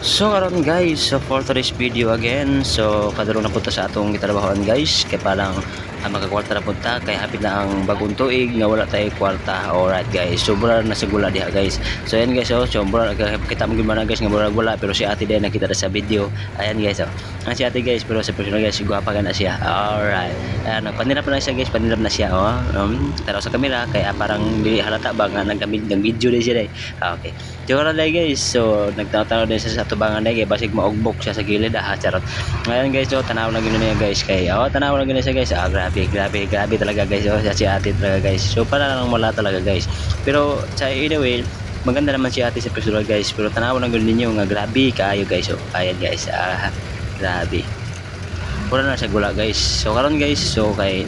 So karon guys, so for today's video again, so kadulong na punta sa atong gitrabahoan guys, kay parang ang magkakwarta na punta kay hapit na ang bagong tuig nga wala tay kwarta. Alright guys, sobra na sigula diha guys. So ayan guys, oh, sobra kita mo gimana guys nga murag wala pero si Ate din nakita na sa video. Ayan guys, oh. Ang si Ate guys pero sa personal guys, gwapa ka na siya. Alright. Ayan, panirap na siya guys, panirap na siya oh. Um, tanaw sa kamera kay ah, parang di halata ba nga nagkamid ng video din siya dai. Ah, okay. Diyo na guys, so nagtataw din siya sa tubangan dai kay basig maugbok siya sa gilid ah, charot. Ngayon guys, so tanaw na gino niya guys kay oh, tanaw na gino siya guys. Ah, grabe, grabe talaga guys. Oh, si Ate talaga guys. So para lang wala talaga guys. Pero sa anyway, maganda naman si Ate sa personal guys. Pero tanaw na gino ninyo nga grabe kaayo guys. So ayan guys, ah, grabe. Wala na siya gula guys. So karon guys, so kay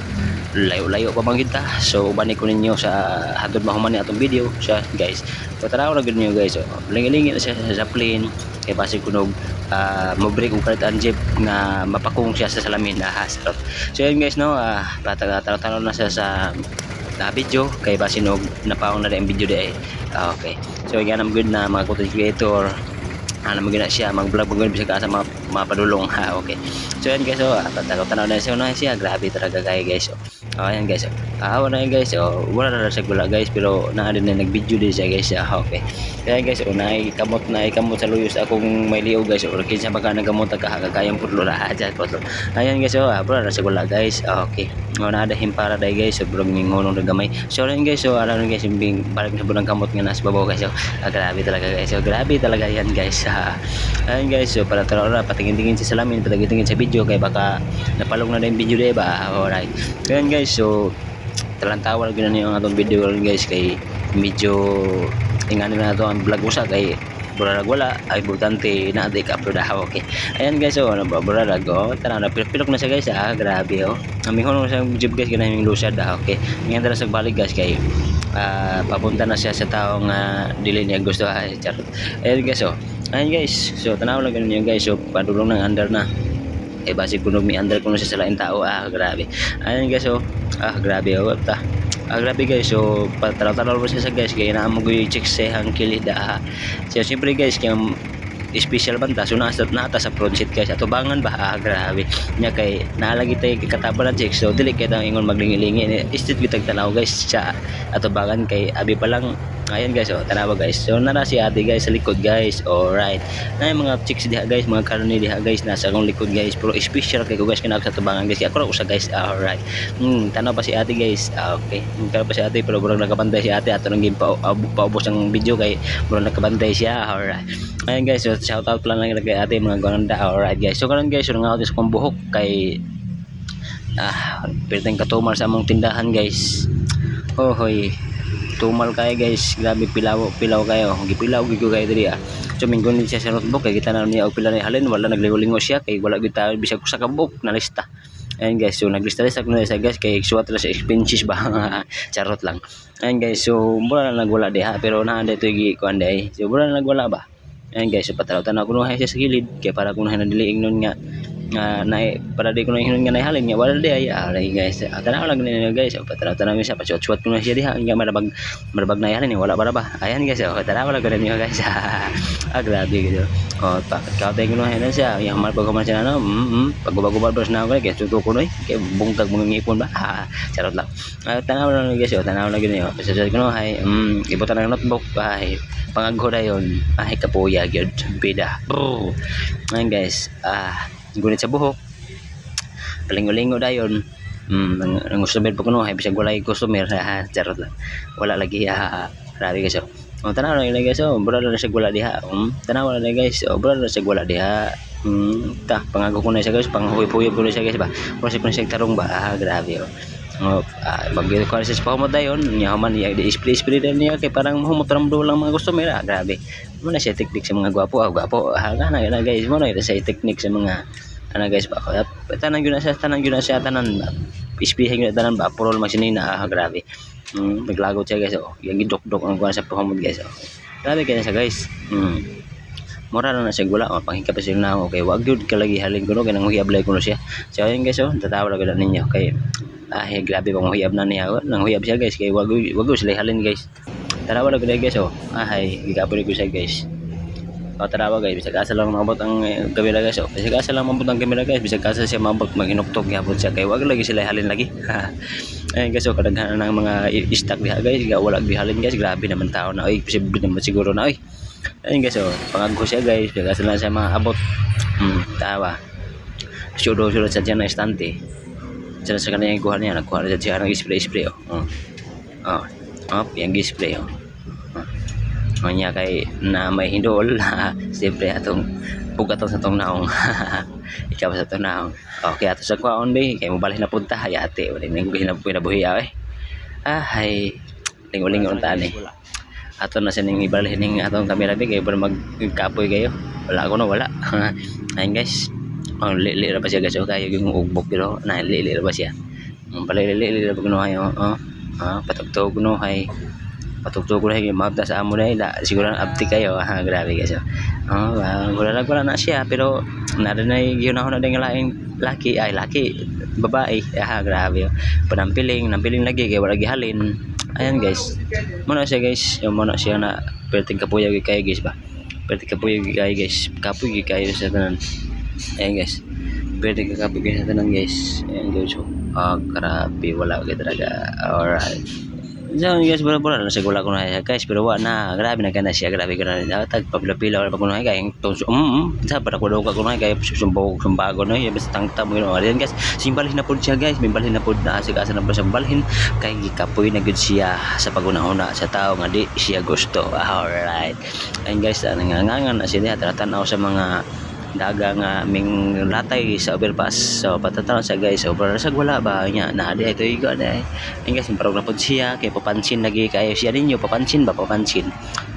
layo-layo pa bang kita. So ubani ko ninyo sa hadod mahuman ni atong video siya guys. So tanaw na gid ninyo guys. So lingi-lingi na siya sa plane kay base kunog uh, mo break og kalit ang jeep nga mapakung siya sa salamin ah sarap. So yun guys no, ah patag-tanaw na siya sa na video kay base no napaong na rin video di Ah, okay. So yan good na mga content creator ano mo gina siya mag bisa ka sa mga, mga padulong. Ha okay. So yan guys oh tatagaw tanaw na siya na siya. Grabe talaga kay guys oh. Oh yan guys oh. Ah wala yan guys oh. Wala na siya gula guys pero naa din na nag-video din siya guys ah okay. Kaya guys oh naay kamot naay kamot sa luyos akong may liog guys oh. Kinsa baka nagamot ka kagayang putlo ha dyan putlo ayan guys oh ah, wala na siya gula guys ah, okay. Oh na ada himpara dai guys sobrang ngingonong na gamay. So yan guys so alam guys yung parang sa bunang kamot nga nasa babaw guys oh. Ah, grabe talaga guys so grabe talaga yan guys ah, ayun guys so para tara na patingin-tingin sa salamin patingin-tingin sa video kay baka napalong na yung video di ba? Alright. Yan guys so talantawa na niyo ang atong video guys kay medyo ingani na ito ang vlog usa kay buralag wala. Ay importante na di ka ako okay. Ayan guys so ano ba buralag oh. Tara na pilok na siya guys ah. Grabe oh. Aming hono sa jeep guys kanang lusad ah okay. Ngayon tara sa balik guys kay ah, papunta na siya sa tao nga dili niya gusto ay charot. Ayan guys oh. Ayan guys so tanaw lang ganun yun guys so padulong ng under na. Eh basi kuno mi under kuno siya sa lain tao ah grabe. Ayan guys oh. Ah grabe oh ta ah grabe guys so pataraw-taraw mo siya guys kaya naamo ko yung check sa hang kilid ah. So siyempre guys kaya special banta so nasa nata sa front seat guys ato bangan ba? Ah grabe. Nya kay naalagi tay kataba ng check so dili kay tang ingon maglingi-lingi istit bitag tanaw guys sa ato bangan kay abi pa lang ayan guys oh tanawa guys. So nara si ate guys sa likod guys. Alright. Na yung mga chicks diha guys mga karni diha guys nasa akong likod guys. Pero special kay ko guys kinag sa tubangan guys. Ako ra usa guys. Alright. Hmm tanaw pa si ate guys. Ah, okay. Tanaw pa si ate pero burang nakabantay si ate. Ato nang game pa paubos ang video kay burang nakabantay siya. Alright. Ayan guys, so shout out lang lang kay ate mga gananda. Alright guys. So karon guys, so nga sa kong buhok kay ah, perteng katumal sa among tindahan guys. Oh hoy. Tumal kayo guys. Grabe pilaw pilaw kayo. Gipilaw ko kayo diri ah. So minggon siya sa notebook kay kita na niya og pila ni halin wala nagligo-lingo siya kay wala gid tayo bisag sa kabuk na lista. Ayan guys, so naglista-lista ko na sa guys kay suwat na sa expenses ba charot lang. Ayan guys, so mura na nagwala diha pero naa dito gi kuan day. So mura na nagwala ba? Ayan guys, so patalaw-tanaw ko na siya sa gilid kaya para kung nanadiliing nun nga nga na para di ko na hinon nga nahalin nga wala di ay alay guys tanaw lang nila guys so patalaw-tanaw siya pasyot-syot ko na siya diha nga marabag marabag na yan wala para ba ayan guys so tanaw lang ganun guys ah grabe gitu oh pa kautay ko na hinon siya pag kuman siya na no mm -hmm. pag gubag-gubag bros na ako guys tuto ko no kay bungkag mga ngipon ba ah, charot lang ah, tanaw lang guys so tanaw lang ganun pasyot ko no hay mm, ibutan ng notebook ay pangagho dayon ay kapuya gyud bida Brr. ayan guys ah gunit sa buhok. Palingo-lingo dayon mm nang nang customer pa kuno hay bisag walay customer. Ha charot lang. Wala lagi ha grabe guys oh. Oh tanaw lang guys oh. Bro na siya wala diha um tanaw lang guys oh. Bro na siya wala diha. Hmm ta pangago ko na siya guys. Panghuy-huy ko na siya guys ba? Wala siya ko na siya tarong ba? Ah, grabe oh Oh, ah, bagyo ko sa pahumot dayon. Niya man niya di spray spray din niya kay parang mahumot ram do lang mga customer ah, grabe. Mo na siya teknik sa mga gwapo ah. Gwapo ah na na guys. Mo na ito sa teknik sa mga ano guys ba? Kaya tanan gyud na siya tanan gyud na siya tanan ispihin gyud na tanan ba purol masinina ah grabe. Mm, naglagot siya guys oh. Yung gidok-dok ang kuha sa pahumot guys oh. Grabe kaya siya guys. Mm. mura na na siya gula oh, panghika pa siya na ako kay wag gyud kalagi halin ko no. Kay nang huyablay ko no siya. So ayun guys oh. Tatawa lang ninyo. Kay eh, grabe pang huyab na niya. Nang huyab siya guys. Kay wag wag sila halin guys. Tara wala gud guys oh. Ay gigapon ko siya guys. O tara ba guys, bisag asa lang mabot ang eh, kamera guys. O, bisag asa lang mabot ang kamera guys, bisag asa siya mabot maginuktok gyapon siya. Kay wag lagi sila halin lagi. Ayun guys, so kadaghanan ng mga i- stock diha guys, wala gihalin guys, grabe naman tao na oy, posible naman siguro na oy. Ayun guys, so pangagko siya guys, bisag asa lang siya maabot. Hmm, tawa. Sudo sudo sa dyan na estante. Diyan sa kanila yung kuha niya, nagkuha na siya ng spray spray oh. Oh. Oh. Oh, yung spray oh. Oh, niya kay na may hindol siyempre atong pugaton sa tong naong ikaw sa tong naong okay ato sa kwaon be kay mo balhin na punta hayate wala ning hinab pinabuhi eh ah hay lingo-lingo ang tani ato na sa ning ibalhin ning atong kamera be kay para magkapoy kayo wala ko no wala ayun guys oh lili ra pa siya guys oh kayo yung ugbok pero na lili ra pa siya. Um, pala lili ra pa kuno hayo oh ah patugtog no hay patugtog na yung mabda sa amo na ila siguro na abti kayo ah grabe guys oh. Oh wala lang wala na siya pero nada na yun ako na din laing laki ay laki babae ah grabe oh. Panampiling nampiling lagi kay wala gihalin. Ayan guys. Muna siya guys yung muna siya na perting kapuya gyud kayo guys ba? Perting kapuya gyud kayo guys kapuy gyud kayo sa tanan ayan guys. Kapuy gyud sa tanan guys. Ayan guys. So ah grabe. Wala gyud talaga. Alright. So guys, bura-bura na siguro ko na guys, pero wa na, grabe na kana siya, grabe ka na. Tag pabila-pila wala pa ko na kay ang tons. Um, sa para ko daw ka ko na kay sumbog sumbago no, basta tangta mo yun. Ayan guys, simbalhin na pud siya guys, mimbalhin na pud na sa asa na pa siya balhin. Kay gikapoy na gud siya sa pagunahuna sa tao nga di siya gusto. Alright. Ayan guys, nangangangan na siya. Tanaw sa mga daga nga ming latay sa overpass so patataw siya guys so para sa wala ba nya na di ito igo na eh guys parang napod siya kay papansin lagi kayo siya ninyo papansin ba papansin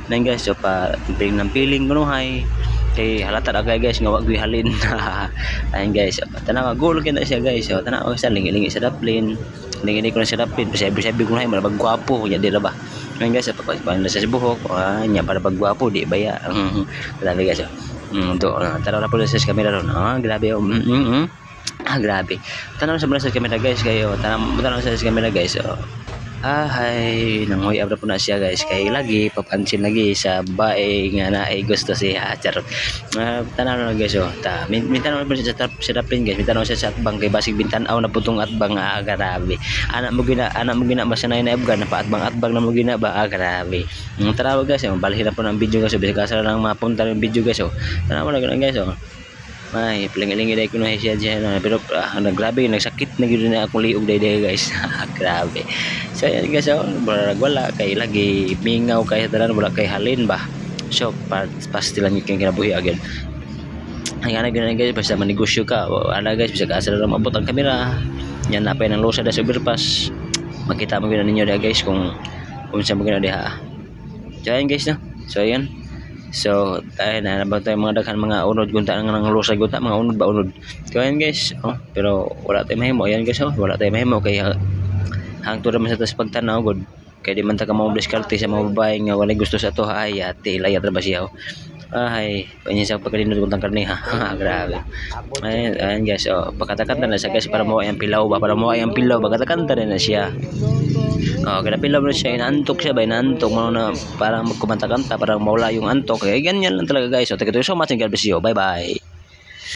Ayun guys so pa piling ng piling kuno hay kay halata na kay guys nga wag halin ayun guys so, tanaw goal kay na siya guys so tanaw sa lingi-lingi sa daplin lingi ko na sa daplin sabi-sabi ko na hay marabag gwapo nya di ba Ayun guys, pag na sa buhok, ah, nya para pagwapo di ba ya? Grabe guys. oh. Mm, do, uh, tanaw na po sa camera ron. Ah, grabe. Oh. Mm, mm, mm. Ah, grabe. Tanaw sa sa camera guys kayo. Tanaw tanaw sa camera guys. Oh. Ah, hay, nangoy abra po na siya guys. Kay lagi papansin lagi sa bae nga na ay gusto siya. Charot. Ah, tanaw na guys oh. Ta, min, min tanaw na po siya sa daplin guys. Min tanaw siya sa atbang kay basig bintanaw na putong atbang ah, grabe. Anak mo gina, anak mo gina masanay na abgan na paatbang atbang na mo gina ba ah, grabe. Ang tarawa guys, oh, balhin na po ng video guys. oh. Bisa kasala lang mapunta ng video guys. Oh. Tanaw na guys. Oh. Ay, pilingilingi dahil ko na siya dyan. ah, Pero ah, nagrabe, nagsakit na gano'n na akong liog dahil guys. grabe. So yan guys, oh, wala, wala kay lagi mingaw kay tanan wala kay halin ba. So, pa, pastilan yung kinabuhi agad. Ang ana ganun guys, basta manegosyo ka. Ana guys, bisa ka asa na mabot ang kamera. Yan na pa ng losa da sa overpass. Makita mo gano'n ninyo da guys kung saan mo gano'n diha. So yan guys no. So yan. So, tayo na naman tayo mga daghan mga unod gunta ng ng losa gunta mga unod ba unod. So yan guys. Oh, pero wala tayong mahimo. Ayan guys oh, wala tayong mahimo kay hangtod naman sa tas pagtanaw god. Kaya di man ta ka mo diskarte sa mga babae nga wala gusto sa to ay ate layat ra ba siya oh. Ay, panya sa pagkalinod kuntang karne ha. Grabe. Ayan, ayan guys, oh, pagkatakanta na siya guys para mo ang pilaw ba, para mo ang pilaw, pagkatakanta na na siya. Oh, kaya pilaw na siya, inantok siya ba, inantok mo na parang magkumanta-kanta, parang mawala yung antok. Kaya ganyan lang talaga guys. So, thank you so much and God bless you. Bye-bye.